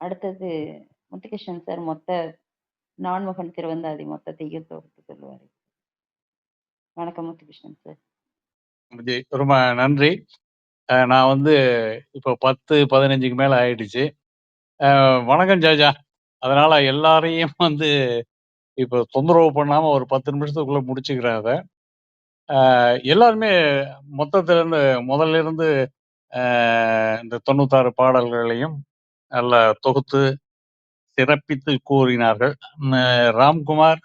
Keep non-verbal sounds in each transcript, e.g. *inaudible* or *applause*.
அடுத்தது முத்துகிருஷ்ணன் சார் மொத்த நான்முகன் திருவந்தாதி மொத்தத்தையும் தொகுத்து சொல்லுவாரு. வணக்கம் முத்துகிருஷ்ணன் சார். ஜி ரொம்ப நன்றி. நான் வந்து இப்போ பத்து பதினஞ்சுக்கு மேலே ஆயிடுச்சு. வணக்கம் ஜாஜா. அதனால எல்லாரையும் வந்து இப்போ தொந்தரவு பண்ணாமல் ஒரு பத்து நிமிஷத்துக்குள்ளே முடிச்சுக்கிறேன் அதை எல்லாருமே மொத்தத்திலேருந்து முதல்ல இருந்து இந்த 96 பாடல்களையும் நல்லா தொகுத்து சிறப்பித்து கூறினார்கள். ராம்குமார்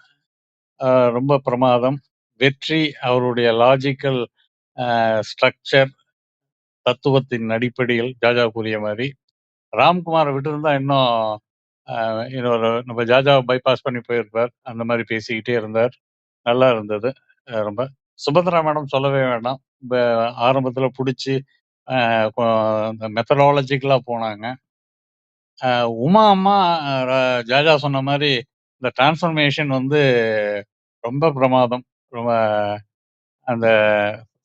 ரொம்ப பிரமாதம். வெற்றி அவருடைய லாஜிக்கல் ஸ்ட்ரக்சர் தத்துவத்தின் அடிப்படையில் ஜாஜா கூறிய ராம்குமாரை விட்டு விட்டிருந்தா இன்னும் இன்னொரு நம்ம ஜாஜா பைபாஸ் பண்ணி போயிருப்பார். அந்த மாதிரி பேசிக்கிட்டே இருந்தார். நல்லா இருந்தது. ரொம்ப. சுபத்ரா மேடம் சொல்லவே வேண்டாம். ஆரம்பத்தில் ஆரம்பத்துல புடிச்சு இந்த மெத்தடாலஜிக்கலா போனாங்க. உமா அம்மா ர ஜாஜா சொன்ன மாதிரி இந்த டிரான்ஸ்ஃபர்மேஷன் வந்து ரொம்ப பிரமாதம். ரொம்ப அந்த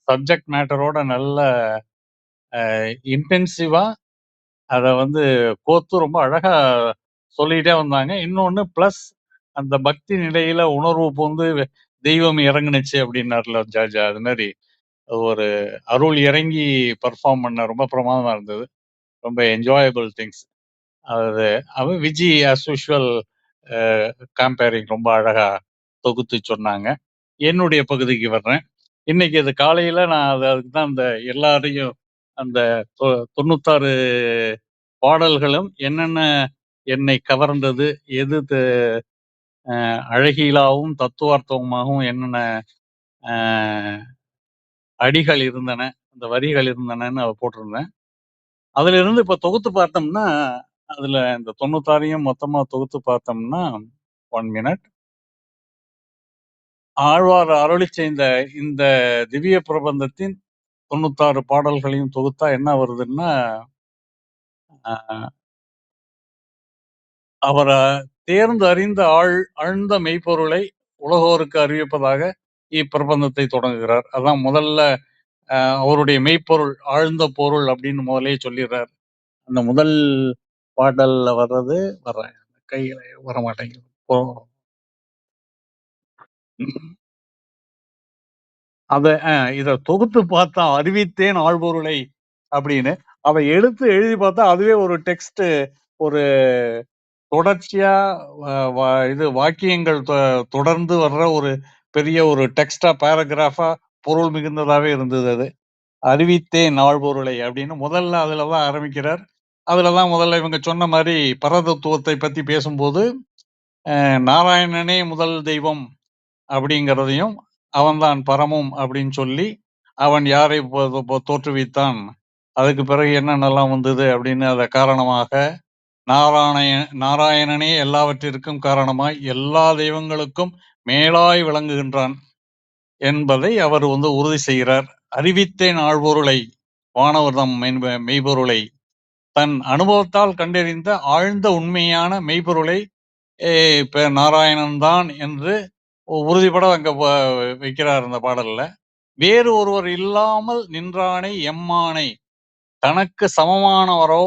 சப்ஜெக்ட் மேட்டரோட நல்ல அ இன்டென்சிவா வந்து கோர்த்து ரொம்ப அழகா சொல்லிட்டே வந்தாங்க. இன்னொன்னு பிளஸ் அந்த பக்தி நிலையில உணர்வு பூந்து தெய்வம் இறங்குனுச்சு அப்படின்னார்ல ஜாஜா. அது மாதிரி ஒரு அருள் இறங்கி பர்ஃபார்ம் பண்ண ரொம்ப பிரமாதமா இருந்தது. ரொம்ப என்ஜாயபிள் திங்ஸ். அது அவன் விஜி அஸ் யூஷுவல் கம்பேரிங் ரொம்ப அழகா தொகுத்து சொன்னாங்க. என்னுடைய பகுதிக்கு வர்றேன். இன்னைக்கு அது காலையில நான் அது அதுக்கு தான் அந்த எல்லாரையும் அந்த தொ 96 பாடல்களும் என்னென்ன என்னை கவர்ந்தது, எது த தத்துவார்த்தமாகவும் என்னென்ன அடிகள் இருந்தன, அந்த வரிகள் இருந்தனன்னு அதை போட்டிருந்தேன். அதிலிருந்து இப்ப தொகுத்து பார்த்தோம்னா, அதுல இந்த 96யும் மொத்தமா தொகுத்து பார்த்தோம்னா, ஒன் மினிட். ஆழ்வார் அருளி செய்த இந்த திவ்ய பிரபந்தத்தின் 96 பாடல்களையும் தொகுத்தா என்ன வருதுன்னா, அவரை தேர்ந்து அறிந்த ஆழ் ஆழ்ந்த மெய்ப்பொருளை உலகோருக்கு அறிவிப்பதாக இப்பிரபந்தத்தை தொடங்குகிறார். அதான் முதல்ல அவருடைய மெய்ப்பொருள், ஆழ்ந்த பொருள் அப்படின்னு முதலே சொல்லிடுறார் அந்த முதல் பாடல்ல வர்றது வர்றேன். கையில வர மாட்டேங்குது அத அ இத தொகுத்து பார்த்தா அறிவித்தேன் ஆழ்பொருளை அப்படின்னு. அதை எடுத்து எழுதி பார்த்தா அதுவே ஒரு டெக்ஸ்ட் ஒரு தொடர்ச்சியா இது வாக்கியங்கள் தொ தொடர்ந்து வர்ற ஒரு பெரிய ஒரு டெக்ஸ்டா பேராகிராஃபா பொருள் மிகுந்ததாவே இருந்தது அது. அறிவித்தேன் ஆழ்பொருளை அப்படின்னு முதல்ல அதுல தான் ஆரம்பிக்கிறார். அதுல தான் முதல்ல இவங்க சொன்ன மாதிரி பரதத்துவத்தை பத்தி பேசும்போது, நாராயணனே முதல் தெய்வம் அப்படிங்கிறதையும், அவன்தான் பரமும் அப்படின்னு சொல்லி, அவன் யாரை தோற்றுவித்தான், அதுக்கு பிறகு என்னென்னலாம் வந்தது அப்படின்னு அதை காரணமாக, நாராயண நாராயணனே எல்லாவற்றிற்கும் காரணமாய், எல்லா தெய்வங்களுக்கும் மேலாய் விளங்குகின்றான் என்பதை அவர் வந்து உறுதி செய்கிறார். அறிவித்தேன் ஆழ்பொருளை, வானவர்தம் மென்ப மெய்பொருளை தன் அனுபவத்தால் கண்டறிந்த ஆழ்ந்த உண்மையான மெய்ப்பொருளை ஏ நாராயணன் தான் என்று உறுதிபட அங்க வைக்கிறார் அந்த பாடல்ல. வேறு ஒருவர் இல்லாமல் நின்றானை எம்மானை, தனக்கு சமமானவரோ,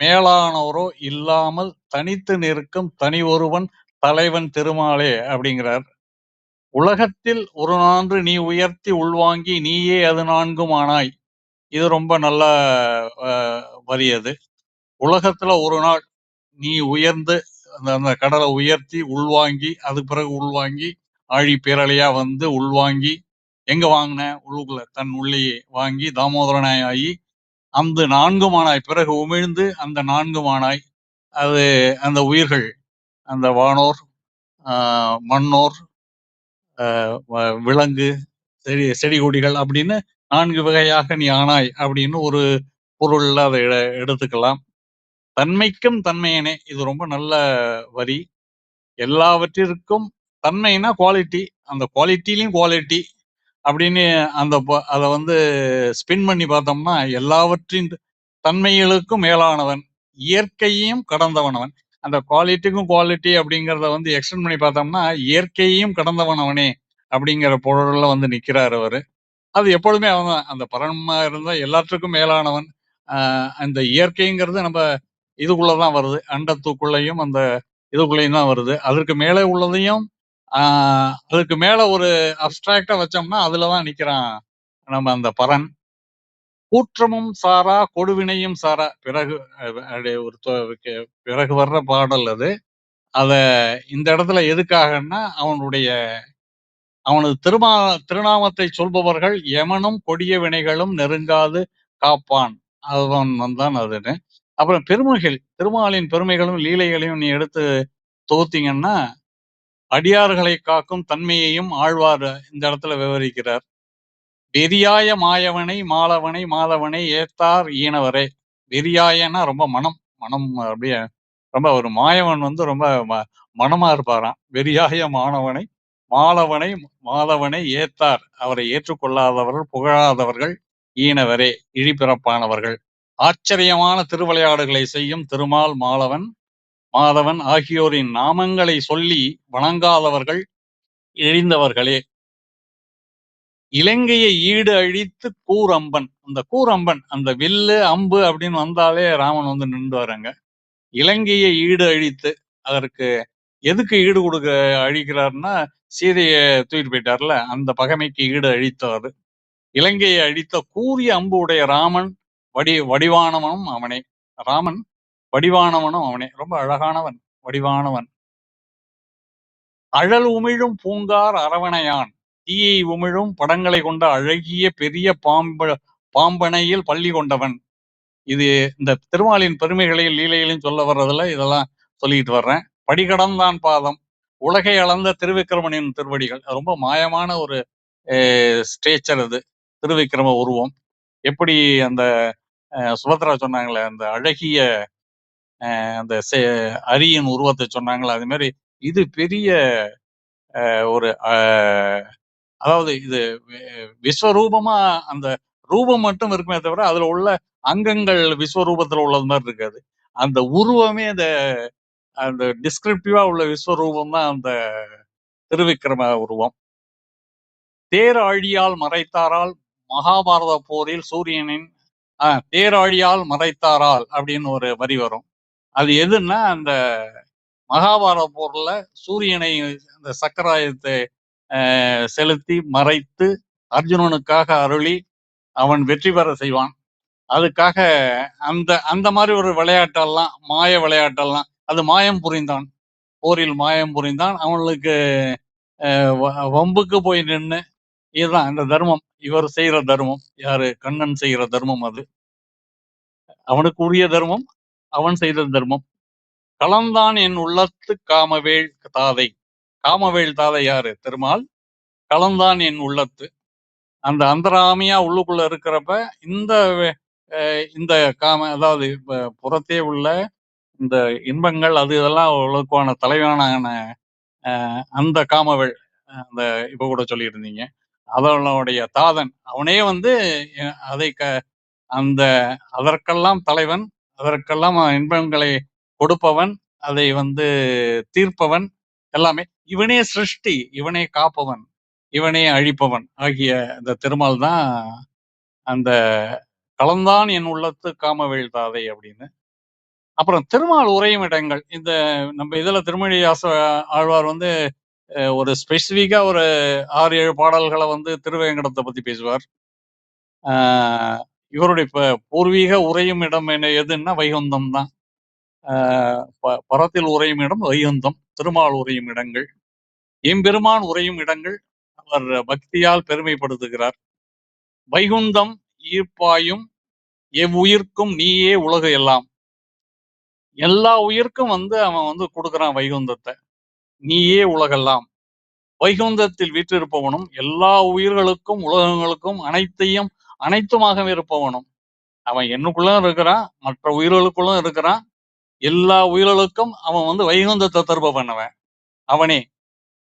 மேலானவரோ இல்லாமல் தனித்து நிற்கும் தனி ஒருவன் தலைவன் திருமாலே அப்படிங்கிறார். உலகத்தில் ஒரு நான்று நீ உயர்த்தி உள்வாங்கி நீயே அது நான்குமானாய் இது ரொம்ப நல்ல வரி அது. உலகத்துல ஒரு நாள் நீ உயர்ந்து அந்த அந்த கடலை உயர்த்தி உள்வாங்கி, அதுக்கு பிறகு உள்வாங்கி, ஆழி பேரலையா வந்து உள்வாங்கி, எங்க வாங்கின உள்ளுக்குள்ள தன் உள்ளேயே வாங்கி தாமோதரனாய் ஆகி அந்த நான்குமானாய் பிறகு உமிழ்ந்து அந்த நான்கு மானாய் அது அந்த உயிர்கள், அந்த வானோர், மண்ணோர், வ விலங்கு, செடி செடி கொடிகள் அப்படின்னு நான்கு வகையாக நீ ஆனாய் அப்படின்னு ஒரு பொருள்ல அதை எடுத்துக்கலாம். தன்மைக்கும் தன்மையனே இது ரொம்ப நல்ல வரி. எல்லாவற்றிற்கும் தன்மைனா குவாலிட்டி. அந்த குவாலிட்டிலையும் குவாலிட்டி அப்படின்னு அந்த அதை வந்து ஸ்பின் பண்ணி பார்த்தோம்னா, எல்லாவற்றின் தன்மைகளுக்கும் மேலானவன். இயற்கையையும் கடந்தவனவன் அந்த குவாலிட்டிக்கும் குவாலிட்டி அப்படிங்கிறத வந்து எக்ஸ்டென்ட் பண்ணி பார்த்தோம்னா, இயற்கையையும் கடந்தவனவனே அப்படிங்கிற பொருளில் வந்து நிற்கிறார் அவர் அது எப்பொழுதுமே அவன்தான். அந்த பரமா இருந்தா எல்லாத்துக்கும் மேலானவன். அந்த இயற்கைங்கிறது நம்ம இதுக்குள்ளதான் வருது அண்டத்துக்குள்ளேயும் அந்த இதுக்குள்ளேயும் தான் வருது அதற்கு மேலே உள்ளதையும் ஆஹ் அதுக்கு மேல ஒரு அப்டிராக்டா வச்சோம்னா அதுலதான் நிக்கிறான் நம்ம அந்த பரன் கூற்றமும் சாரா கொடுவினையும் சாரா பிறகு ஒரு பிறகு வர்ற பாடல் அது அத இந்த இடத்துல எதுக்காகன்னா அவனுடைய அவனது திருமா திருநாமத்தை சொல்பவர்கள் எமனும் கொடிய வினைகளும் நெருங்காது காப்பான். அவன் வந்தான் அதுன்னு. அப்புறம் பெருமைகள் திருமாலின் பெருமைகளும் லீலைகளையும் நீ எடுத்து தொகுத்தீங்கன்னா அடியார்களை காக்கும் தன்மையையும் ஆழ்வார் இந்த இடத்துல விவரிக்கிறார். வெறியாய மாயவனை மாலவனை மாதவனை ஏத்தார் ஈனவரே. வெறியாயன்னா ரொம்ப மனம் மனம் அப்படியே ரொம்ப ஒரு மாயவன் வந்து ரொம்ப ம- மனமா இருப்பாராம். வெறியாய மாணவனை மாலவனை மாதவனை ஏத்தார். அவரை ஏற்றுக்கொள்ளாதவர்கள் புகழாதவர்கள் ஈனவரே இழிபிறப்பானவர்கள் ஆச்சரியமான திருவிளையாடுகளை செய்யும் திருமால் மாலவன் மாதவன் ஆகியோரின் நாமங்களை சொல்லி வணங்காதவர்கள் இழிந்தவர்களே. இலங்கையை ஈடு அழித்து கூரம்பன். அந்த கூரம்பன் அந்த வில்லு அம்பு அப்படின்னு வந்தாலே ராமன் வந்து நின்று வரங்க இலங்கையை ஈடு அழித்து அதற்கு எதுக்கு ஈடு கொடுக்க அழிக்கிறாருன்னா சீதையை தூக்கிட்டு போயிட்டார்ல அந்த பகைமைக்கு ஈடு அழித்தவர் இலங்கையை அழித்த கூரிய அம்பு உடைய ராமன் வடி வடிவானவனும் அவனே. ராமன் வடிவானவனும் அவனே. ரொம்ப அழகானவன் வடிவானவன். அழல் உமிழும் பூங்கார் அரவணையான். தீயை உமிழும் படங்களை கொண்ட அழகிய பெரிய பாம்ப பாம்பனையில் பள்ளி கொண்டவன். இது இந்த திருமாலின் பெருமைகளையும் லீலைகளையும் சொல்ல வர்றதுல இதெல்லாம் சொல்லிட்டு வர்றேன். படிகடந்தான் பாதம். உலகை அளந்த திருவிக்கிரமனின் திருவடிகள். ரொம்ப மாயமான ஒரு ஸ்டேச்சர் அது. திருவிக்கிரம உருவம். எப்படி அந்த சுபத்ரா சொன்னாங்களே அந்த அழகிய அந்த செ- அரியின் உருவத்தை சொன்னாங்களே அது மாதிரி இது பெரிய ஒரு அதாவது இது விஸ்வரூபமா அந்த ரூபம் மட்டும் இருக்குமே தவிர அதுல உள்ள அங்கங்கள் விஸ்வரூபத்துல உள்ளது மாதிரி இருக்காது அந்த உருவமே அந்த அந்த டிஸ்கிரிப்டிவா உள்ள விஸ்வரூபம் தான் அந்த திருவிக்கிரம உருவம். தேராழியால் மறைத்தாரால் மகாபாரத போரில் சூரியனின் ஆஹ், தேராழியால் மறைத்தாரால் அப்படின்னு ஒரு வரி வரும். அது எதுன்னா அந்த மகாபாரத போர்ல சூரியனை அந்த சக்கராயத்தை ஆஹ், செலுத்தி மறைத்து அர்ஜுனனுக்காக அருளி அவன் வெற்றி பெற செய்வான். அதுக்காக அந்த அந்த மாதிரி ஒரு விளையாட்டெல்லாம் மாய விளையாட்டெல்லாம் அது மாயம் புரிந்தான். போரில் மாயம் புரிந்தான். அவனுக்கு அஹ், வ- வம்புக்கு போய் நின்னு இதுதான் இந்த தர்மம். இவர் செய்யற தர்மம். யாரு? கண்ணன் செய்யற தர்மம் அது. அவனுக்கு உரிய தர்மம் அவன் செய்த தர்மம். கலந்தான் என் உள்ளத்து காமவேள் தாதை. காமவேள் தாதை யாரு? திருமால் கலந்தான் என் உள்ளத்து. அந்த அந்தராமியா உள்ளுக்குள்ள இருக்கிறப்ப இந்த இந்த காம அதாவது புறத்தே உள்ள இந்த இன்பங்கள் அது இதெல்லாம் உலகுக்கான தலைவனான அந்த காமவள் அந்த இப்ப கூட சொல்லியிருந்தீங்க. அதனுடைய தாதன் அவனே வந்து அதை க அந்த அதற்கெல்லாம் தலைவன் அதற்கெல்லாம் இன்பங்களை கொடுப்பவன் அதை வந்து தீர்ப்பவன் எல்லாமே. இவனே சிருஷ்டி இவனே காப்பவன் இவனே அழிப்பவன் ஆகிய இந்த திருமால் தான் அந்த கலந்தான் என் உள்ளத்து காமவேள் தாதை அப்படின்னு அப்புறம் திருமால் உரையும் இடங்கள். இந்த நம்ம இதில் திருமொழி ஆச ஆழ்வார் வந்து ஒரு ஸ்பெசிஃபிக்காக ஒரு ஆறு ஏழு பாடல்களை வந்து திருவேங்கடத்தை பற்றி பேசுவார். ஆஹ், இவருடைய ப- பூர்வீக உரையும் இடம் என்ன எதுன்னா வைகுந்தம் தான். ஆஹ், ப- பரத்தில் உரையும் இடம் வைகுந்தம். திருமால் உரையும் இடங்கள். எம்பெருமான் உரையும் இடங்கள். அவர் பக்தியால் பெருமைப்படுத்துகிறார். வைகுந்தம் ஈர்ப்பாயும் எவ்வுயிர்க்கும் நீயே உலகு எல்லாம். எல்லா உயிருக்கும் வந்து அவன் வந்து கொடுக்குறான் வைகுந்தத்தை. நீயே உலகெல்லாம். வைகுந்தத்தில் வீற்றிருப்பவனும் எல்லா உயிர்களுக்கும் உலகங்களுக்கும் அனைத்தையும் அனைத்துமாக இருப்பவனும். அவன் என்னுக்குள்ளும் இருக்கிறான் மற்ற உயிர்களுக்குள்ளும் இருக்கிறான். எல்லா உயிர்களுக்கும் அவன் வந்து வைகுந்தத்தை தருபவனவன் அவனே.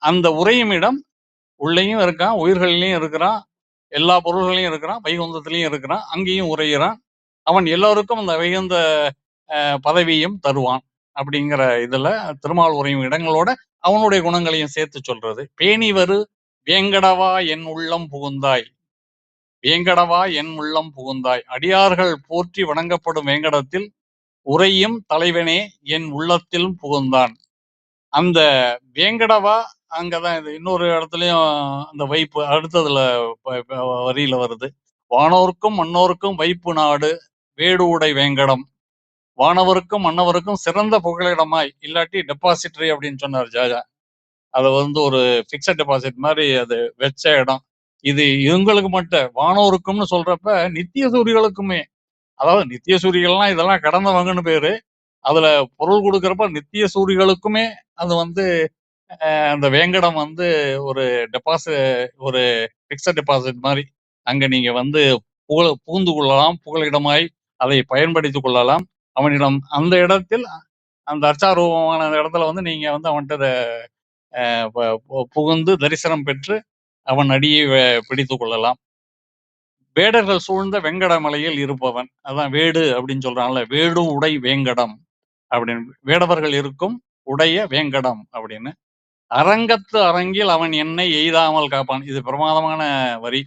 அந்த உரையும் இடம் உள்ளேயும் இருக்கான் உயிர்களிலையும் இருக்கிறான் எல்லா பொருள்களையும் இருக்கிறான் வைகுந்தத்திலையும் இருக்கிறான் அங்கேயும் உரையிறான். அவன் எல்லோருக்கும் அந்த வைகுந்த பதவியும் தருவான் அப்படிங்கிற இதுல திருமால் உரையும் இடங்களோட அவனுடைய குணங்களையும் சேர்த்து சொல்றது. பேணிவரு வேங்கடவா என் உள்ளம் புகுந்தாய். வேங்கடவா என் உள்ளம் புகுந்தாய். அடியார்கள் போற்றி வணங்கப்படும் வேங்கடத்தில் உறையும் தலைவனே என் உள்ளத்திலும் புகுந்தான். அந்த வேங்கடவா அங்கதான் இது. இன்னொரு இடத்துலயும் அந்த வைப்பு அடுத்ததுல வரியில வருது. வானோர்க்கும் மன்னோர்க்கும் வைப்பு நாடு வேடு உடை வேங்கடம். வானவருக்கும் மன்னவருக்கும் சிறந்த புகலிடமாய் இல்லாட்டி டெபாசிட்ரி அப்படின்னு சொன்னார் ஜாஜா. அது வந்து ஒரு ஃபிக்ஸட் டெபாசிட் மாதிரி அது வச்ச இடம். இது இவங்களுக்கு மட்டும் வானோருக்கும்னு சொல்றப்ப நித்திய சூரிகளுக்குமே அதாவது நித்திய சூரிகள்லாம் இதெல்லாம் கடந்தவங்கன்னு பேரு. அதுல பொருள் கொடுக்கறப்ப நித்திய சூரிகளுக்குமே அது வந்து அந்த வேங்கடம் வந்து ஒரு டெபாசிட் ஒரு ஃபிக்ஸட் டெபாசிட் மாதிரி. அங்க நீங்க வந்து புகழ் புகுந்து கொள்ளலாம் புகழிடமாய் அதை பயன்படுத்திக் கொள்ளலாம். அவனிடம் அந்த இடத்தில் அந்த அர்ச்சாரூபமான அந்த இடத்துல வந்து நீங்க வந்து அவன்கிட்ட புகுந்து தரிசனம் பெற்று அவன் அடியை பிடித்து கொள்ளலாம். வேடர்கள் சூழ்ந்த வெங்கடமலையில் இருப்பவன். அதான் வேடு அப்படின்னு சொல்றான்ல வேடு உடை வேங்கடம் அப்படின்னு. வேடவர்கள் இருக்கும் உடைய வேங்கடம் அப்படின்னு. அரங்கத்து அரங்கில் அவன் என்னை எய்தாமல் காப்பான். இது பிரமாதமான வரி.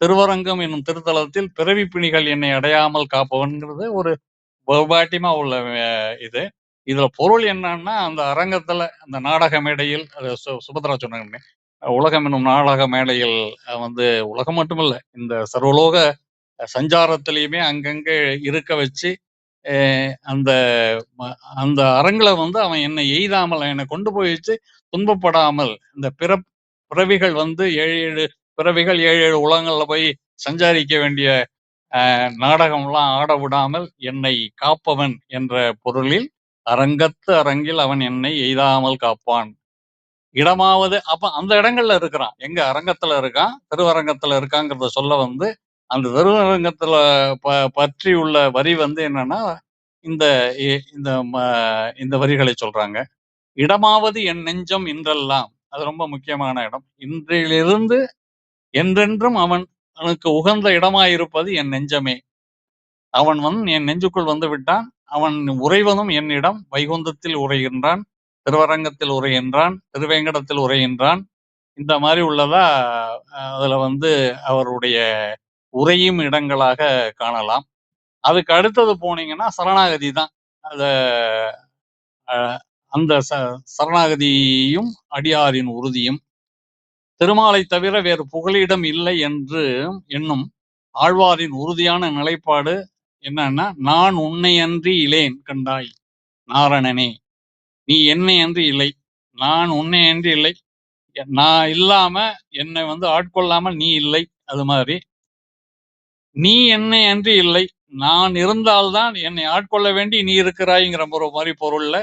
திருவரங்கம் என்னும் திருத்தலத்தில் பிறவி பிணிகள் என்னை அடையாமல் காப்பவன்கிறது ஒரு பௌபாட்டியமா உள்ள இது. இதுல பொருள் என்னன்னா அந்த அரங்கத்துல அந்த நாடக மேடையில் அது சு- சுபத்ரா சொன்னாங்க. உலகம் என்னும் நாடக மேடையில் வந்து உலகம் மட்டுமல்ல இந்த சர்வலோக சஞ்சாரத்திலையுமே அங்கங்கே இருக்க வச்சு அந்த ம- அந்த அரங்குல வந்து அவன் என்னை எய்தாமல் என்னை கொண்டு போய் வச்சு துன்பப்படாமல் இந்த பிற பிறவிகள் வந்து ஏழு ஏழு பிறவிகள் ஏழு ஏழு உலகங்களில் போய் சஞ்சாரிக்க வேண்டிய நாடகம்லாம் ஆட விடாமல் என்னை காப்பவன் என்ற பொருளில் அரங்கத்து அரங்கில் அவன் என்னை எய்தாமல் காப்பான். இடமாவது அப்ப அந்த இடங்கள்ல இருக்கிறான். எங்க அரங்கத்துல இருக்கான்? திருவரங்கத்துல இருக்காங்கிறத சொல்ல வந்து அந்த திருவரங்கத்துல ப பற்றி உள்ள வரி வந்து என்னன்னா இந்த இ- இந்த ம- இந்த வரிகளை சொல்றாங்க. இடமாவது என் நெஞ்சம் இன்றெல்லாம் அது ரொம்ப முக்கியமான இடம். இன்றிலிருந்து என்றென்றும் அவன் அவனுக்கு உகந்த இடமாயிருப்பது என் நெஞ்சமே. அவன் வந்து என் நெஞ்சுக்குள் வந்து விட்டான் அவன் உறைவதும் என்னிடம். வைகுந்தத்தில் உரைகின்றான் திருவரங்கத்தில் உரைகின்றான் திருவேங்கடத்தில் உரைகின்றான் இந்த மாதிரி உள்ளதா அதுல வந்து அவருடைய உரையும் இடங்களாக காணலாம். அதுக்கு அடுத்தது போனீங்கன்னா சரணாகதி தான். அத அந்த ச- சரணாகதியும் அடியாரின் உறுதியும். திருமாலை தவிர வேறு புகலிடம் இல்லை என்று என்னும் ஆழ்வாரின் உறுதியான நிலைப்பாடு என்னன்னா நான் உன்னை அன்றி இலேன் கண்டாய். நாரணனே நீ என்னை அன்றி இல்லை. நான் உன்னை அன்றி இல்லை. நான் இல்லாம என்னை வந்து ஆட்கொள்ளாமல் நீ இல்லை. அது மாதிரி. நீ என்னை அன்றி இல்லை. நான் இருந்தால்தான் என்னை ஆட்கொள்ள வேண்டி நீ இருக்கிறாய்ங்கிற ஒரு மாதிரி பொருள்ல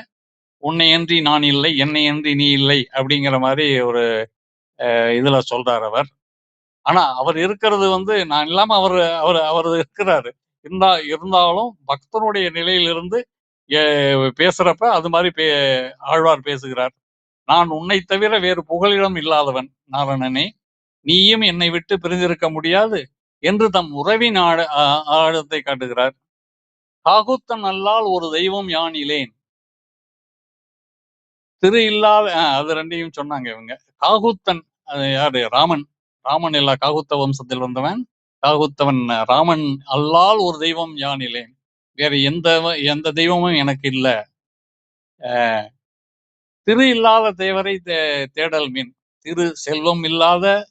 உன்னை அன்றி நான் இல்லை என்னை அன்றி நீ இல்லை அப்படிங்கிற மாதிரி ஒரு இதுல சொல்றார் அவர். ஆனா அவர் இருக்கிறது வந்து நான் இல்லாம அவர் அவர் அவர் இருக்கிறாரு. இருந்தா இருந்தாலும் பக்தனுடைய நிலையிலிருந்து பேசுறப்ப அது மாதிரி பே ஆழ்வார் பேசுகிறார். நான் உன்னை தவிர வேறு புகலிடம் இல்லாதவன் நாரணனே. நீயும் என்னை விட்டு பிரிந்திருக்க முடியாது என்று தம் உறவின் ஆழ ஆழத்தை காட்டுகிறார். காகுத்தன் அல்லால் ஒரு தெய்வம் யான் இலேன்? திரு இல்லாத அது ரெண்டையும் சொன்னாங்க இவங்க. காகுத்தன் யாரு? ராமன். ராமன் இல்ல காகுத்த வம்சத்தில் வந்தவன். காகுத்தவன் ராமன் அல்லால் ஒரு தெய்வம் யானிலேன் வேற எந்த எந்த தெய்வமும் எனக்கு இல்ல. திரு இல்லாத தேவரை தே- தேடல் மீன். திரு செல்வம் இல்லாத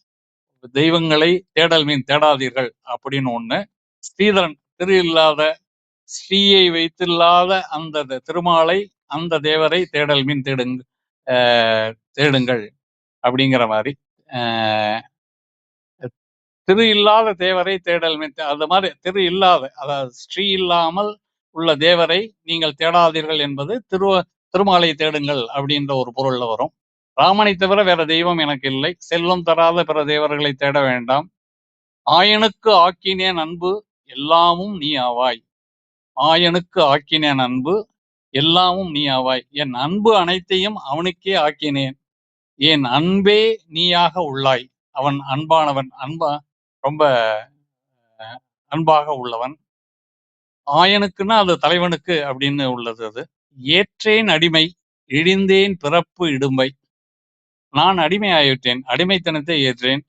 தெய்வங்களை தேடல் மீன் தேடாதீர்கள் அப்படின்னு ஒண்ணு. ஸ்ரீதரன் திரு இல்லாத ஸ்ரீயை வைத்தில்லாத அந்த த- திருமாலை அந்த தேவரை தேடல் மீன் தேடுங்க ஆஹ் தேடுங்கள். அப்படிங்கிற மாதிரி. ஆஹ் திரு இல்லாத தேவரை தேடல் மித்த அது மாதிரி திரு இல்லாத அதாவது ஸ்ரீ இல்லாமல் உள்ள தேவரை நீங்கள் தேடாதீர்கள் என்பது திரு திருமாலை தேடுங்கள் அப்படின்ற ஒரு பொருள்ல வரும். ராமனை தவிர வேற தெய்வம் எனக்கு இல்லை. செல்வம் தராத பிற தேவர்களை தேட வேண்டாம். ஆயனுக்கு ஆக்கினேன் அன்பு எல்லாமும் நீ ஆவாய். ஆயனுக்கு ஆக்கினேன் அன்பு எல்லாமும் நீ ஆவாய். என் அன்பு அனைத்தையும் அவனுக்கே ஆக்கினேன். என் அன்பே நீயாக உள்ளாய்? அவன் அன்பானவன் அன்பா ரொம்ப அன்பாக உள்ளவன். ஆயனுக்குன்னா அது தலைவனுக்கு அப்படின்னு உள்ளது அது. ஏற்றேன் அடிமை இழிந்தேன் பிறப்பு இடும்பை. நான் அடிமை ஆகிவிட்டேன் அடிமைத்தனத்தை ஏற்றேன்.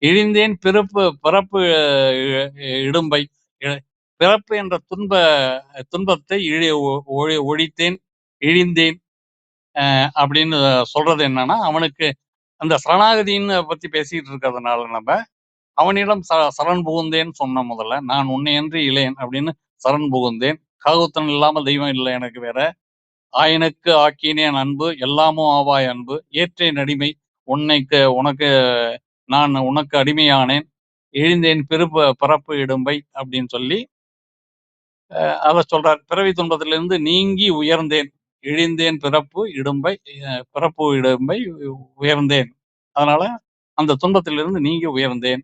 இழிந்தேன் பிறப்பு பிறப்பு அஹ், இடும்பை. பிறப்பு என்ற துன்ப துன்பத்தை இழி ஒ- ஒழி- ஒழித்தேன் இழிந்தேன். அப்படின்னு சொல்றது என்னன்னா அவனுக்கு அந்த சரணாகதின்னு பத்தி பேசிட்டு இருக்கிறதுனால நம்ம அவனிடம் ச சரண் புகுந்தேன்னு சொன்ன முதல்ல நான் உன்னையன்றி இளையன் அப்படின்னு சரண் புகுந்தேன். காகுத்தன் இல்லாமல் தெய்வம் இல்லை எனக்கு வேற. ஆயனுக்கு ஆக்கினேன் அன்பு எல்லாமும் ஆவாய் அன்பு. ஏற்றேன் அடிமை உன்னைக்கு உனக்கு நான் உனக்கு அடிமையானேன். எழுந்தேன் பிறப்பு பிறப்பு இடும்பை அப்படின்னு சொல்லி அதை சொல்றார். பிறவி துன்பத்திலிருந்து நீங்கி உயர்ந்தேன். இழிந்தேன் பிறப்பு இடும்பை பிறப்பு இடும்பை உயர்ந்தேன். அதனால அந்த துன்பத்திலிருந்து நீங்கி உயர்ந்தேன்.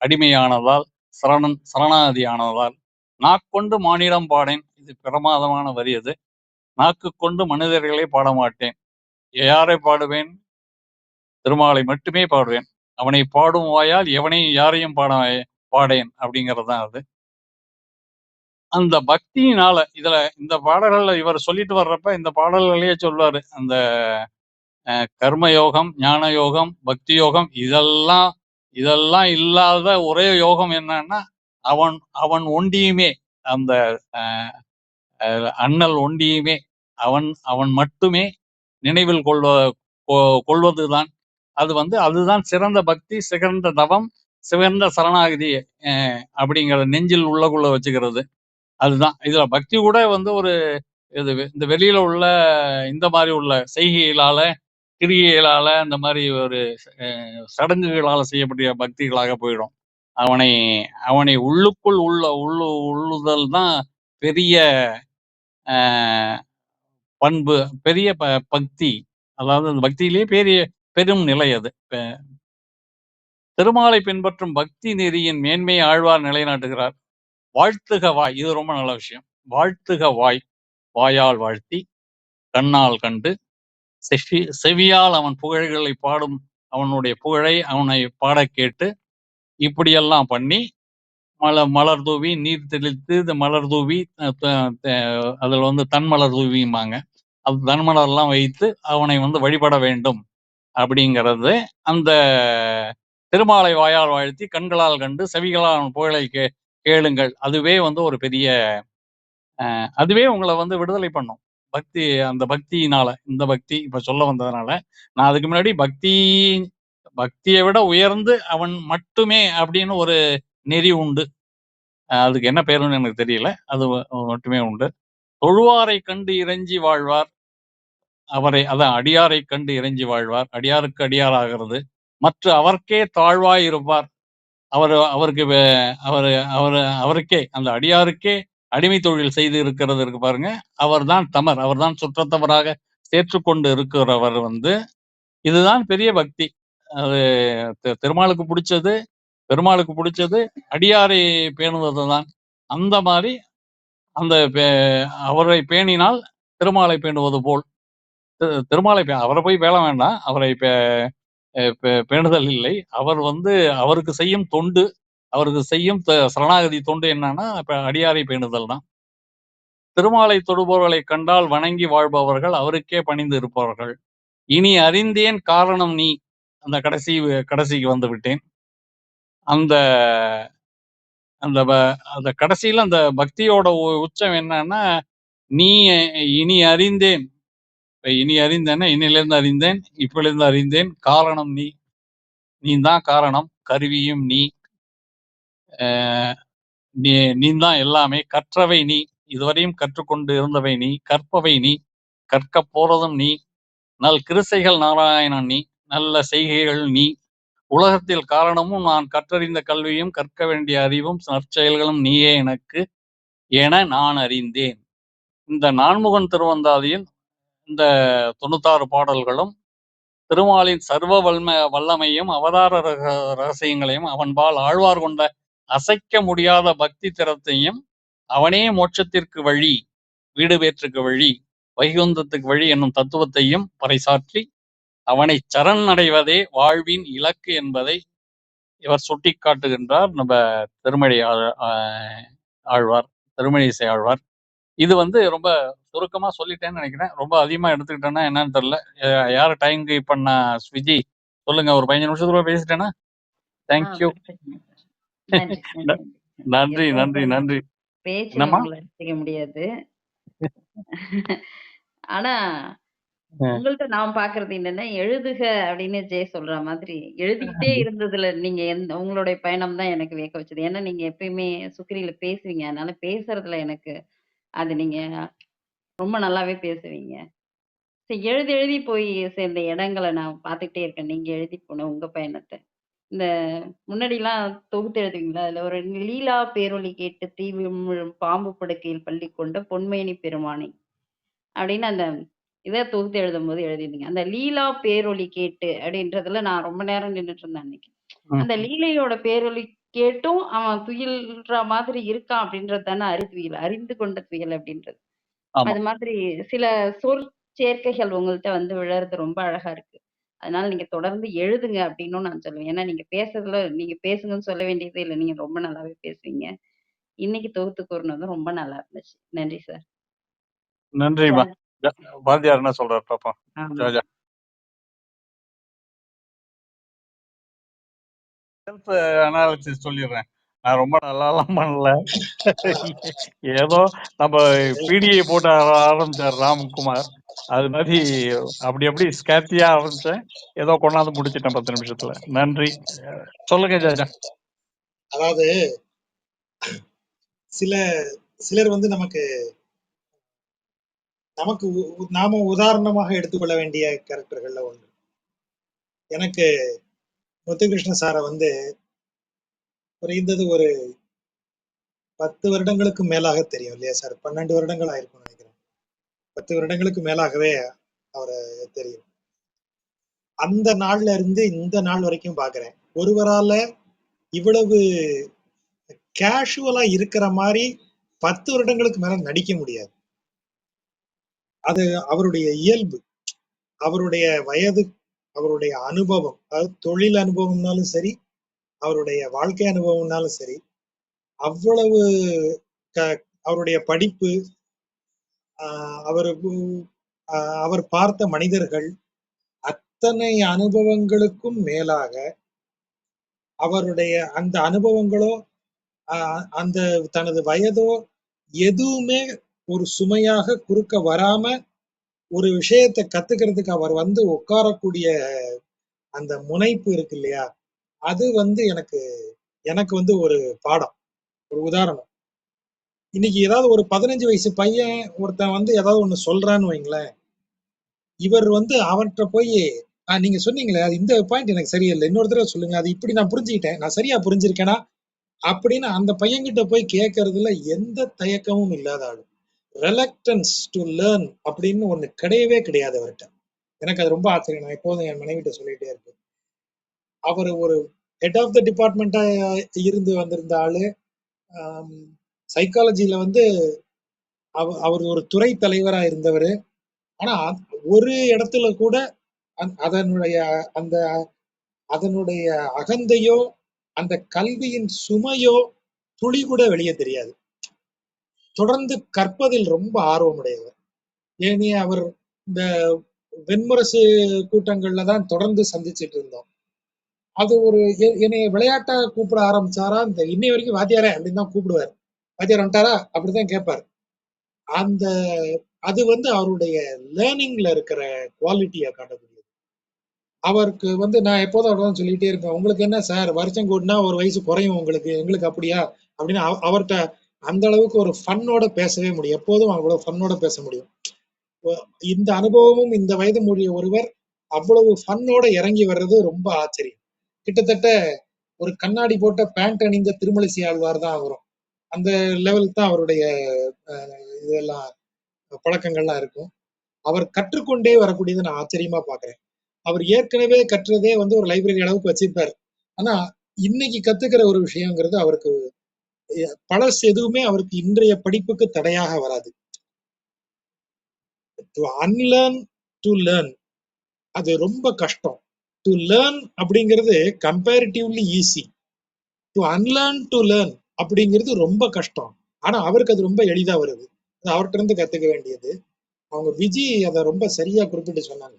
அடிமையானதால் சரணன் சரணாதியானதால். நாக்கொண்டு மானிடம் பாடேன். இது பிரமாதமான வரி அது. நாக்கு கொண்டு மனிதர்களை பாட மாட்டேன் யாரை பாடுவேன்? திருமாலை மட்டுமே பாடுவேன். அவனை பாடும் வாயால் எவனையும் யாரையும் பாட பாடேன் அப்படிங்கிறது தான் அது. அந்த பக்தியினால இதுல இந்த பாடல்கள்ல இவர் சொல்லிட்டு வர்றப்ப இந்த பாடல்களையே சொல்வாரு. அந்த கர்ம யோகம் ஞான யோகம் பக்தி யோகம் இதெல்லாம் இதெல்லாம் இல்லாத ஒரே யோகம் என்னன்னா அவன் அவன் ஒண்டியுமே அந்த அண்ணல் ஒண்டியுமே அவன் அவன் மட்டுமே நினைவில் கொள்வ கொ- கொள்வதுதான். அது வந்து அதுதான் சிறந்த பக்தி சிறந்த தவம் சிறந்த சரணாகதி அஹ், நெஞ்சில் உள்ளக்குள்ள வச்சுக்கிறது. அதுதான். இதுல பக்தி கூட வந்து ஒரு இது வெ- இந்த வெளியில உள்ள இந்த மாதிரி உள்ள செய்கைகளால கிரிகைகளால இந்த மாதிரி ஒரு அஹ், சடங்குகளால செய்யப்பட்ட பக்திகளாக போயிடும். அவனை அவனை உள்ளுக்குள் உள்ள உள்ளு உள்ளுதல் தான் பெரிய அஹ், பண்பு பெரிய ப பக்தி. அதாவது அந்த பக்தியிலேயே பெரிய பெரும் நிலை அது. பெ- திருமாலை பின்பற்றும் பக்தி நெறியின் மேன்மையை ஆழ்வார் நிலைநாட்டுகிறார். வாழ்த்துக வாய். இது ரொம்ப நல்ல விஷயம். வாழ்த்துக வாய். வாயால் வாழ்த்தி கண்ணால் கண்டு செவி செவியால் அவன் புகழ்களை பாடும் அவனுடைய புகழை அவனை பாடக் கேட்டு இப்படியெல்லாம் பண்ணி மலர் மலர் தூவி நீர் தெளித்து இந்த மலர் தூவி அதில் வந்து தன்மலர் தூவிம்பாங்க. அது தன்மலர்லாம் வைத்து அவனை வந்து வழிபட வேண்டும் அப்படிங்கிறது அந்த திருமாலை வாயால் வாழ்த்தி கண்களால் கண்டு செவிகளால் அவன் புகழை கே கேளுங்கள். அதுவே வந்து ஒரு பெரிய அதுவே உங்களை வந்து விடுதலை பண்ணும். பக்தி அந்த பக்தியினால இந்த பக்தி இப்ப சொல்ல வந்ததுனால நான் அதுக்கு முன்னாடி பக்தி பக்தியை விட உயர்ந்து அவன் மட்டுமே அப்படின்னு ஒரு நெறி உண்டு. அதுக்கு என்ன பேருன்னு எனக்கு தெரியல. அது மட்டுமே உண்டு. தொழுவாரை கண்டு இறைஞ்சி வாழ்வார். அவரை அதான் அடியாரை கண்டு இறைஞ்சி வாழ்வார். அடியாருக்கு அடியாராகிறது. மற்ற அவர்க்கே தாழ்வாயிருப்பார். அவர் அவருக்கு வே- அவர் அவர் அவருக்கே அந்த அடியாருக்கே அடிமை தொழில் செய்து இருக்கிறது இருக்கு பாருங்க. அவர்தான் தமர். அவர்தான் சுற்றத்தவராக சேர்த்துக்கொண்டு இருக்கிறவர் வந்து. இதுதான் பெரிய பக்தி. அது தி- திருமாலுக்கு பிடிச்சது பெருமாளுக்கு பிடிச்சது அடியாரை பேணுவது தான் அந்த மாதிரி அந்த பே- அவரை பேணினால் திருமாலை பேணுவது போல். திருமாலை அவரை போய் பேள வேண்டாம். அவரை பே- பேணுதல் இல்லை. அவர் வந்து அவருக்கு செய்யும் தொண்டு அவருக்கு செய்யும் த- சரணாகதி தொண்டு என்னன்னா இப்ப அடியாரை பேணுதல் தான். திருமாலை தொடுபவர்களை கண்டால் வணங்கி வாழ்பவர்கள் அவருக்கே பணிந்து இருப்பவர்கள். இனி அறிந்தேன் காரணம் நீ. அந்த கடைசி கடைசிக்கு வந்து விட்டேன். அந்த அந்த அந்த கடைசியில அந்த பக்தியோட உ- உச்சம் என்னன்னா நீ இனி அறிந்தேன். இப்ப இனி அறிந்தேன்னா இன்னிலிருந்து அறிந்தேன் இப்பிலிருந்து அறிந்தேன் காரணம் நீ நீ தான் காரணம் கருவியும் நீ. அஹ் நீ நீ தான் எல்லாமே கற்றவை நீ இதுவரையும் கற்றுக்கொண்டு இருந்தவை நீ கற்பவை நீ கற்க போறதும் நீ நல் கிருசைகள் நாராயணன் நீ நல்ல செய்கைகள் நீ. உலகத்தில் காரணமும் நான் கற்றறிந்த கல்வியும் கற்க வேண்டிய அறிவும் நற்செயல்களும் நீயே எனக்கு என நான் அறிந்தேன். இந்த நான்முகன் திருவந்தாதியில் இந்த தொண்ணூத்தாறு பாடல்களும் திருமாலின் சர்வ வல்ம வல்லமையும் அவதார ரக- ரகசியங்களையும் அவன்பால் ஆழ்வார் கொண்ட அசைக்க முடியாத பக்தி திறத்தையும் அவனே மோட்சத்திற்கு வழி வீடு பேற்றுக்கு வழி வைகுந்தத்துக்கு வழி என்னும் தத்துவத்தையும் பறைசாற்றி அவனை சரண் அடைவதே வாழ்வின் இலக்கு என்பதை இவர் சுட்டிக்காட்டுகின்றார் நம்ம திருமணி ஆழ்வார் ஆஹ் ஆழ்வார் ஆழ்வார். இது வந்து ரொம்ப சுருக்கமா சொல்லிட்டேன்னு நினைக்கிறேன் ரொம்ப அதிகமா எடுத்துக்கிட்டேன்னா என்னன்னு தெரியல யாரு டைம் கீப் பண்ண ஸ்விஜி சொல்லுங்க ஒரு பதினஞ்சு நிமிஷத்துக்குள்ள பேசிட்டேன்னா தேங்க்யூ. நன்றி நன்றி நன்றி அடிச்சுக்க முடியாது. *laughs* ஆனா. உங்கள்ட்ட நான் பார்க்கறது என்னன்னா, எழுதுக அப்படின்னு ஜெ சொல்ற மாதிரி, எழுதிக்கிட்டே இருந்ததுல நீங்க உங்களுடைய பயணம் தான் எனக்கு வியக்க வச்சது. ஏன்னா, நீங்க எப்பயுமே சுக்ரியில பேசுவீங்க. அதனால பேசுறதுல எனக்கு அது நீங்க ரொம்ப நல்லாவே பேசுவீங்க. சரி எழுதி எழுதி போய் சேர்ந்த இடங்கள நான் பார்த்துக்கிட்டே இருக்கேன். நீங்க எழுதி போன உங்க பயணத்த. இந்த முன்னாடிலாம் தொகுத்து எழுதுவீங்கல்ல, அதுல ஒரு லீலா பேரொலி கேட்டு தீ விழும் பாம்பு படுக்கையில் பள்ளி கொண்ட பொன்மேனி பெருமானே அப்படின்னு அந்த இத தொகுத்து எழுதும்போது எழுதியிருந்தீங்க. அந்த லீலா பேரொலி கேட்டு அப்படின்றதுல நான் ரொம்ப நேரம் நின்னுட்டு இருந்தேன் அன்னைக்கு. அந்த. லீலையோட பேரொலி கேட்டும் அவன் துயில்ற மாதிரி இருக்கான் அப்படின்றது தானே அறிதுயில். அறிந்து கொண்ட துயில் அப்படின்றது. ஆமா. அது மாதிரி சில சொற் சேர்க்கைகள் உங்கள்ட்ட வந்து விழறது ரொம்ப அழகா இருக்கு. அதனால நீங்க தொடர்ந்து எழுதுங்க அப்படின்னும் நான் சொல்லுவேன். ஏன்னா நீங்க பேசுறதுல நீங்க பேசுங்கன்னு சொல்ல வேண்டியதே இல்ல. நீங்க ரொம்ப நல்லாவே பேசுவீங்க. இன்னைக்கு தொகுத்து கூறுனதும் ரொம்ப நல்லா இருந்துச்சு. நன்றி சார். நன்றிம்மா. ஜ பாரதியார் என்ன சொல்றாரு பாப்போம். ஆமா. செல்ஃப் அனாலிசிஸ் சொல்லிடுறேன். நான் ரொம்ப நல்லாலாம் பண்ணல. ஏதோ நம்ம பிடிஐ போட்டு ஆரம்பிச்சார் ராம்குமார். அது மாதிரி அப்படி அப்படி ஸ்கேர்த்தியா ஆரம்பிச்சேன். ஏதோ கொண்டாந்து முடிச்சிட்டேன் பத்து நிமிஷத்துல. நன்றி. சொல்லுங்க ஜாஜா. அதாவது சில சிலர் வந்து நமக்கு நமக்கு உ நாம உதாரணமாக எடுத்துக்கொள்ள வேண்டிய கேரக்டர்கள்ல ஒன்று எனக்கு முத்துகிருஷ்ண சாரை வந்து குறைந்தது ஒரு 10 வருடங்களுக்கு மேலாக தெரியும் இல்லையா சார்? 12 வருடங்கள் ஆயிருக்கும்னு நினைக்கிறேன் பத்து வருடங்களுக்கு மேலாகவே அவரை தெரியும். அந்த நாள்ல இருந்து இந்த நாள் வரைக்கும் பாக்குறேன் ஒருவரால இவ்வளவு கேஷுவலா இருக்கிற மாதிரி பத்து வருடங்களுக்கு மேல நடிக்க முடியாது. அது அவருடைய இயல்பு. அவருடைய வயது, அவருடைய அனுபவம். அதாவது தொழில் அனுபவம்னாலும் சரி, அவருடைய வாழ்க்கை அனுபவம்னாலும் சரி, அவ்வளவு க அவருடைய படிப்பு, அவர் அவர் பார்த்த மனிதர்கள், அத்தனை அனுபவங்களுக்கும் மேலாக அவருடைய அந்த அனுபவங்களோ, அந்த தனது வயதோ எதுவுமே ஒரு சுமையாக குறுக்க வராம, ஒரு விஷயத்தை கத்துக்கிறதுக்கு அவர் வந்து உட்காரக்கூடிய அந்த முனைப்பு இருக்கு இல்லையா? அது வந்து எனக்கு எனக்கு வந்து ஒரு பாடம். ஒரு உதாரணம். இன்னைக்கு ஏதாவது ஒரு 15 வயசு பையன் ஒருத்தன் வந்து ஏதாவது ஒண்ணு சொல்றான்னு வைங்களேன், இவர் வந்து அவன்கிட்ட போய் "அ நீங்க சொன்னீங்களே, அது இந்த பாயிண்ட் எனக்கு சரியில்லை இன்னொரு தடவை சொல்லுங்க. அது இப்படி நான் புரிஞ்சுக்கிட்டேன். நான் சரியா புரிஞ்சிருக்கேனா?" அப்படின்னு அந்த பையன்கிட்ட போய் கேட்கறதுல எந்த தயக்கமும் இல்லாத ஆளு. ரெலக்டன்ஸ் டு லேர்ன் அப்படின்னு ஒண்ணு கிடையவே கிடையாது அவர்கிட்ட எனக்கு அது ரொம்ப ஆச்சரியம். நான் எப்போதும் என் மனைவிட்ட சொல்லிட்டே இருப்பேன். அவர் ஒரு ஹெட் ஆஃப் த டிபார்ட்மெண்ட்டா இருந்து வந்திருந்த ஆளு. சைக்காலஜியில வந்து அவர் ஒரு துறை தலைவரா இருந்தவரு. ஆனா ஒரு இடத்துல கூட அந் அதனுடைய அந்த அதனுடைய அகந்தையோ, அந்த கல்வியின் சுமையோ துளி கூட வெளிய தெரியாது. தொடர்ந்து கற்பதில் ரொம்ப ஆர்வமுடையவர். ஏனைய அவர் இந்த வெண்முரசு கூட்டங்கள்ல தான் தொடர்ந்து சந்திச்சிட்டு இருந்தோம். அது ஒரு என்னைய விளையாட்டா கூப்பிட ஆரம்பிச்சாரா, இந்த இன்னை வரைக்கும் வாத்தியாரே அப்படின்னு தான் கூப்பிடுவாரு. வாத்தியார் வந்துட்டாரா? அப்படிதான் கேட்பார் அந்த அது வந்து அவருடைய லேர்னிங்ல இருக்கிற குவாலிட்டியை காட்டக்கூடியது. அவருக்கு வந்து நான் எப்போதும் அப்படிதான் சொல்லிட்டே இருப்பேன். "உங்களுக்கு என்ன சார் வருஷம் கூட்டுனா ஒரு வயசு குறையும் உங்களுக்கு. எங்களுக்கு அப்படியா?" அப்படின்னு அவ அந்த அளவுக்கு ஒரு ஃபன்னோட பேசவே முடியும். எப்போதும் அவ்வளவு ஃபன்னோட பேச முடியும். இந்த அனுபவமும் இந்த வயது மூடிய ஒருவர் அவ்வளவு ஃபன்னோட இறங்கி வர்றது ரொம்ப ஆச்சரியம். கிட்டத்தட்ட ஒரு கண்ணாடி போட்ட பேண்ட் அணிந்த திருமலைசி ஆழ்வார் தான் அவரும். அந்த லெவலுக்கு தான் அவருடைய இதெல்லாம் பழக்கங்கள்லாம் இருக்கும். அவர் கற்றுக்கொண்டே வரக்கூடியது நான் ஆச்சரியமா பாக்குறேன் அவர் ஏற்கனவே கற்றதே வந்து ஒரு லைப்ரரி அளவுக்கு வச்சிருப்பாரு. ஆனா, இன்னைக்கு கத்துக்கிற ஒரு விஷயங்கிறது அவருக்கு பழஸ் பழசு எதுவுமே அவருக்கு இன்றைய படிப்புக்கு தடையாக வராது. டு அன்லேர்ன் டு லேர்ன் அது ரொம்ப கஷ்டம். டு லேர்ன் அப்படிங்கிறது comparatively easy. To unlearn to learn அப்படிங்கிறது ரொம்ப கஷ்டம். ஆனா, அவருக்கு அது ரொம்ப எளிதா வருது. அது அவர்கிட்ட இருந்து கத்துக்க வேண்டியது. அவங்க விஜி அதை ரொம்ப சரியா குறிப்பிட்டு சொன்னாங்க.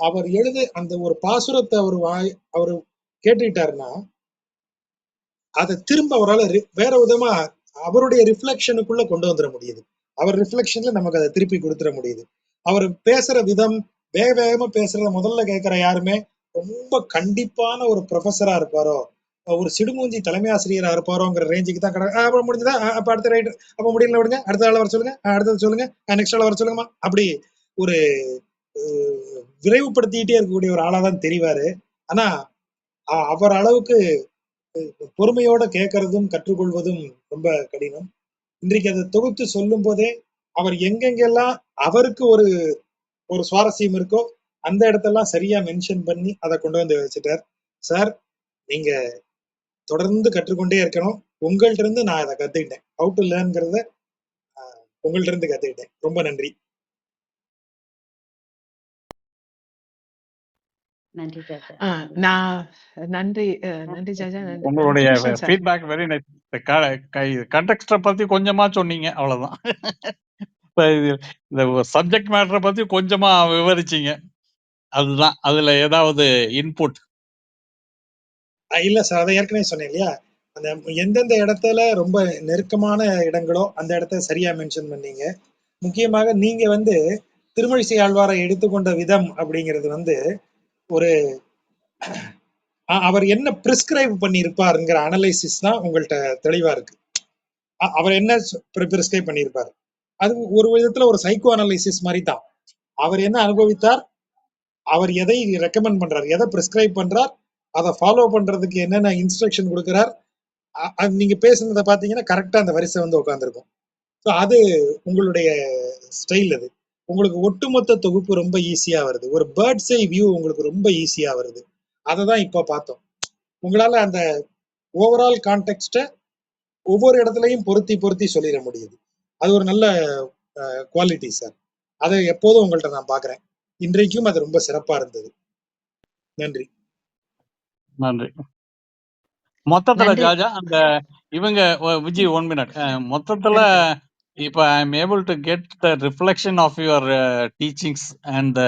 அவர் எழுத அந்த ஒரு பாசுரத்தை அவர் வாய் அவரு கேட்டுக்கிட்டாருன்னா, அத திரும்ப அவரால வேற விதமா அவருடைய ரிஃப்ளெக்ஷனுக்குள்ள கொண்டு வந்துட முடியுது அவர் ரிஃப்ளெக்ஷன்ல நமக்கு அதை திருப்பி கொடுத்துட முடியுது அவர் பேசுற விதம் வேக வேகமா பேசுறத முதல்ல கேட்கிற யாருமே ரொம்ப கண்டிப்பான ஒரு ப்ரொஃபஸரா இருப்பாரோ? ஒரு சிடுமூஞ்சி தலைமை ஆசிரியரா இருப்பாரோங்கிற ரேஞ்சுக்கு தான் கடை அப்புறம் முடிஞ்சதா? அப்ப அடுத்த ரைட் அப்ப முடியல விடுங்க. அடுத்த ஆள் வர சொல்லுங்க. அடுத்தது சொல்லுங்க. நெக்ஸ்ட் ஆள் வர சொல்லுங்கம்மா. அப்படி ஒரு விரைவுபடுத்திக்கிட்டே இருக்கக்கூடிய ஒரு ஆளா தான் தெரிவாரு. ஆனா அவர் அளவுக்கு பொறுமையோட கேட்கறதும் கற்றுக்கொள்வதும் ரொம்ப கடினம். இன்றைக்கு அதை தொகுத்து சொல்லும் போதே அவர் எங்கெங்கெல்லாம் அவருக்கு ஒரு ஒரு சுவாரஸ்யம் இருக்கோ அந்த இடத்தெல்லாம் சரியா மென்ஷன் பண்ணி அதை கொண்டு வந்து வச்சுட்டார். சார் நீங்க தொடர்ந்து கற்றுக்கொண்டே இருக்கணும். உங்கள்ட்ட இருந்து நான் அதை கத்துக்கிட்டேன். ஹவு டு லேர்ன்ங்கிறத உங்கள்ட்ட இருந்து கத்துக்கிட்டேன். ரொம்ப நன்றி. நன்றி நன்றி ஜாஜா நன்றி உங்களுடைய Muthukrishnan sir. Feedback very nice context பத்தி கொஞ்சமா சொன்னீங்க அவ்வளவுதான். *laughs* இப்ப இது இந்த சப்ஜெக்ட் மேட்டரை பத்தி கொஞ்சமா விவரிச்சீங்க. அதுதான் அதுல ஏதாவது இன்புட் அஹ் இல்ல சார் அதை ஏற்கனவே சொன்னேன் இல்லையா? அந்த எந்தெந்த இடத்துல ரொம்ப நெருக்கமான இடங்களோ அந்த இடத்த சரியா மென்ஷன் பண்ணீங்க. முக்கியமாக நீங்க வந்து திருமழிசை ஆழ்வாரை எடுத்துக்கொண்ட விதம் அப்படிங்கிறது வந்து ஒரு அவர் என்ன பிரிஸ்கிரைப் பண்ணியிருப்பாருங்கிற அனலைசிஸ் தான் உங்கள்ட்ட தெளிவா இருக்கு. அவர் என்ன பிரிஸ்கிரைப் பண்ணியிருப்பாரு? அது ஒரு விதத்துல ஒரு சைக்கோ அனலைசிஸ் மாதிரி தான் அவர் என்ன அனுபவித்தார்? அவர் எதை ரெக்கமெண்ட் பண்றார்? எதை பிரிஸ்கிரைப் பண்றார்? அதை ஃபாலோ பண்றதுக்கு என்னென்ன இன்ஸ்ட்ரக்ஷன் கொடுக்கிறார்? அ- அது நீங்க பேசுனதை பாத்தீங்கன்னா கரெக்டா அந்த வரிசை வந்து உட்காந்துருக்கும் ஸோ அது உங்களுடைய ஸ்டைல் அது. உங்களுக்கு ஒட்டுமொத்த தொகுப்பு ரொம்ப ஈஸியா வருது. ஒரு பேர்ட்ஸ் ஐ வியூ உங்களுக்கு ரொம்ப ஈஸியா வருது. அதை தான் இப்போ பார்த்தோம். உங்களால அந்த ஓவரால் கான்டெக்ட்டை ஒவ்வொரு இடத்துலையும் பொருத்தி பொருத்தி சொல்லிட முடியுது. அது ஒரு நல்ல குவாலிட்டி சார் அதை எப்போதும் உங்கள்ட்ட நான் பார்க்குறேன் இன்றைக்கும் அது ரொம்ப சிறப்பா இருந்தது. நன்றி. நன்றி. மொத்தத்துல ஜாஜா அந்த இவங்க விஜய் ஒன் மினிட் மொத்தத்துல இப்ப I am able to get the reflection of your teachings and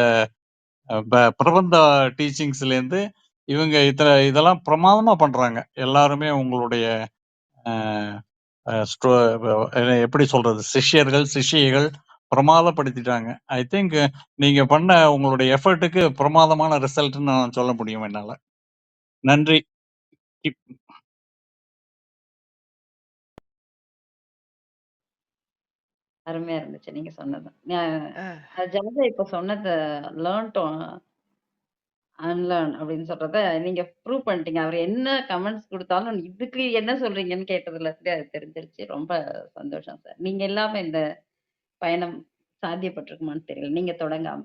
பிரபந்த டீச்சிங்ஸ்ல இருந்து இவங்க இத்தனை இதெல்லாம் பிரமாதமா பண்றாங்க. எல்லாருமே உங்களுடைய எப்படி சொல்றது? சிஷ்யர்கள் சிஷ்யைகள் பிரமாதப்படுத்திட்டாங்க. ஐ திங்க் நீங்க பண்ண உங்களுடைய எஃபர்ட்டுக்கு பிரமாதமான ரிசல்ட்னு நான் சொல்ல முடியும் என்னால. நன்றி. அருமையா இருந்துச்சு நீங்க சொன்னது. ஜாஜா இப்ப சொன்னது லேர்ன் டு அன்லேர்ன் அப்படின்னு சொல்றத நீங்க ப்ரூவ் பண்ணிட்டீங்க. அவர் என்ன கமெண்ட்ஸ் கொடுத்தாலும் இதுக்கு என்ன சொல்றீங்கன்னு கேட்டதுல இருந்து அது தெரிஞ்சிருச்சு. ரொம்ப சந்தோஷம் சார் நீங்க இல்லாம இந்த பயணம் சாத்தியப்பட்டிருக்குமான்னு தெரியல. நீங்க தொடங்காம.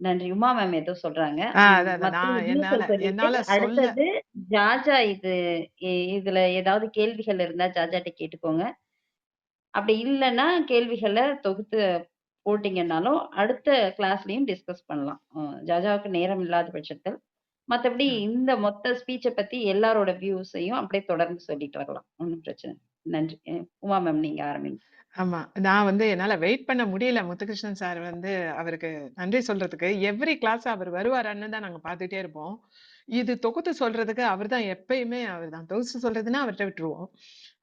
நன்றி. உமா மேம் ஏதோ சொல்றாங்க. ஆ, ம், அதான் அதான். மத்தது நான் views என்னால சொல்லிட்டு என்னால சொல்ல அடுத்தது ஜாஜா இது இ- இதுல ஏதாவது கேள்விகள் இருந்தா ஜாஜாட்ட கேட்டுக்கோங்க. அப்படி இல்லைன்னா கேள்விகளை தொகுத்து போட்டீங்கன்னாலும் அடுத்த கிளாஸ்லயும் டிஸ்கஸ் பண்ணலாம். அஹ் ஜாஜாவுக்கு நேரம் இல்லாத பட்சத்தில். மற்றபடி இந்த மொத்த ஸ்பீச்சை பத்தி எல்லாரோட வியூஸையும் அப்படியே தொடர்ந்து சொல்லிட்டு வரலாம். ஒன்றும் பிரச்சனை. நன்றி. உமா மேம் நீங்க ஆரம்பிங்க. ஆமா. நான் வந்து என்னால வெயிட் பண்ண முடியல. முத்துகிருஷ்ணன் சார் வந்து அவருக்கு நன்றி சொல்றதுக்கு. எவ்ரி கிளாஸ் அவர் வருவாரான்னு தான் நாங்க பார்த்துட்டே இருப்போம். இது தொகுத்து சொல்றதுக்கு அவர் தான் எப்பயுமே அவர் தான் தொகுத்து சொல்றதுன்னா அவர்கிட்ட விட்டுருவோம்.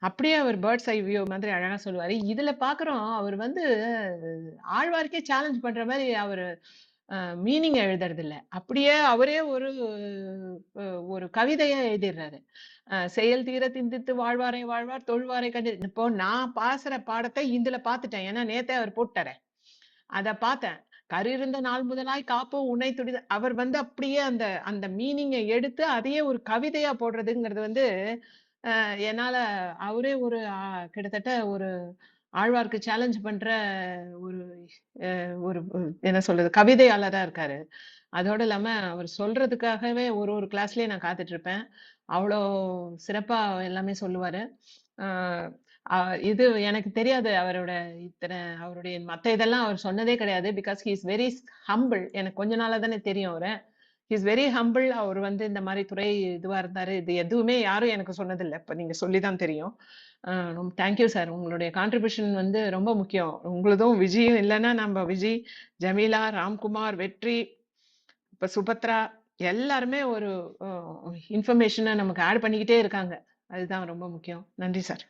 அப்படியே அவர் பேர்ட்ஸ் ஐ வியூ மாதிரி அழகா சொல்லுவாரு. இதுல பாக்குறோம் அவர் வந்து ஆழ்வார்க்கே சேலஞ்ச் பண்ற மாதிரி அவர் மீனிங் எழுதுறது இல்ல அப்படியே அவரே ஒரு ஒரு கவிதையா எழுதிடுறாரு. செயல் தீர திந்தித்து வாழ்வாரை வாழ்வார் தொழ்வாரை கண்டு இப்போ நான் பாசுற பாடத்தை இதுல பாத்துட்டேன். ஏன்னா நேத்தே அவர் போட்டாரு. அத பார்த்தேன் கருயிருந்த நாள் முதலாய் காப்போம் உன்னை துடி அவர் வந்து அப்படியே அந்த அந்த மீனிங்கை எடுத்து அதையே ஒரு கவிதையா போடுறதுங்கிறது வந்து என்னால அவரே ஒரு கிட்டத்தட்ட ஒரு ஆழ்வார்க்கு சேலஞ்ச் பண்ற ஒரு ஒரு என்ன சொல்றது கவிதையாளரா இருக்காரு. அதோடு இல்லாம அவர் சொல்றதுக்காகவே ஒரு ஒரு கிளாஸ்லயே நான் காத்துட்டு இருப்பேன் அவ்வளோ சிறப்பா எல்லாமே சொல்லுவாரு. இது எனக்கு தெரியாது அவரோட இத்தனை அவருடைய மற்ற இதெல்லாம் அவர் சொன்னதே கிடையாது. Because he is very humble எனக்கு கொஞ்ச நாளா தானே தெரியும் அவரை. இஸ் வெரி ஹம்பிள் அவர் வந்து இந்த மாதிரி துறை இதுவா இருந்தாரு. இது எதுவுமே யாரும் எனக்கு சொன்னதில்லை. இப்போ நீங்க சொல்லி தான் தெரியும் தேங்க்யூ சார் உங்களுடைய கான்ட்ரிபியூஷன் வந்து ரொம்ப முக்கியம். உங்களுதும் விஜயும் இல்லைன்னா நம்ம விஜய் ஜமீலா ராம்குமார் வெற்றி இப்போ சுபத்ரா எல்லாருமே ஒரு இன்ஃபர்மேஷனை நமக்கு ஆட் பண்ணிக்கிட்டே இருக்காங்க. அதுதான் ரொம்ப முக்கியம். நன்றி சார்